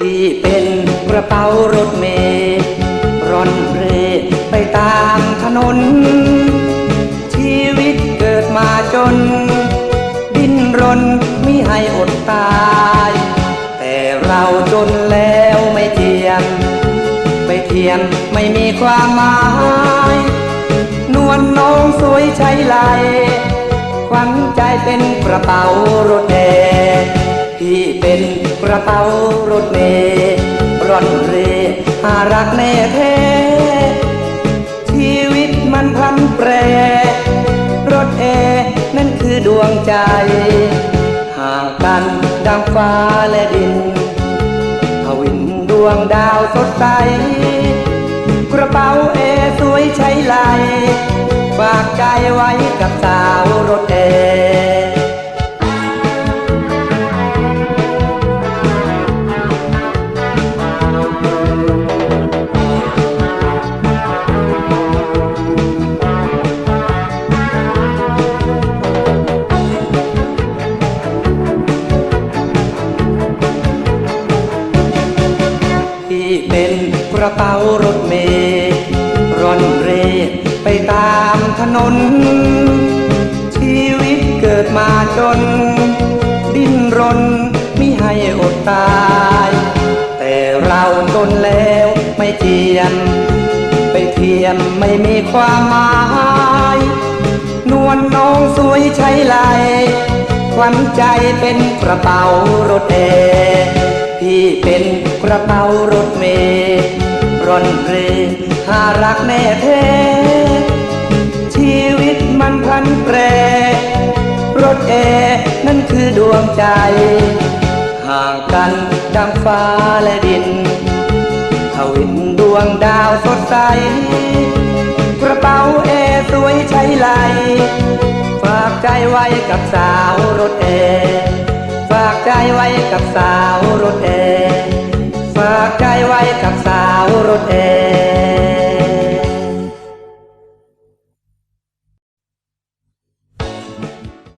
ที่เป็นกระเป๋ารถเมล์ร่อนเร่ไปตามถนน ชีวิตเกิดมาจน ดิ้นรนมิให้อดตาย แต่เราจนแล้วไม่เทียมไปเทียมไม่มีความหมาย นวลน้องสวยใช้ไหลขวัญใจเป็นกระเป๋ารถแห่ที่เป็นกระเป๋า รถเมล์ร่อนเรหารักแน่แท้ ชีวิตมันพันแปร รถเอ นั่นคือดวงใจ ห่างกันดังฟ้าและดินทวินดวงดาวสดใส กระเป๋าเอสวยใช้ไหลฝากใจไว้กับสา กระเป๋ารถเมล์ร่อนเร่ไปตามถนน ชีวิตเกิดมาจน ดิ้นรนมิให้อดตาย แต่เราจนแล้วไม่เจียม ไปเทียมไม่มีความหมาย นวลน้องสวยใช้ไหลขวัญใจเป็นกระเป๋ารถเอที่เป็นกระเป๋ารถเมล์ ร่อนเร่หารักแน่แท้ชีวิตมันพันแปร รถเอนั่นคือดวงใจ ห่างกันดังฟ้าและดินทวินดวงดาวสดใส กระเป๋าเอสวยใช้ไหล ฝากใจไว้กับสาวรถเอฝากใจไว้กับสาวรถเอฝากใจไว้ Lord.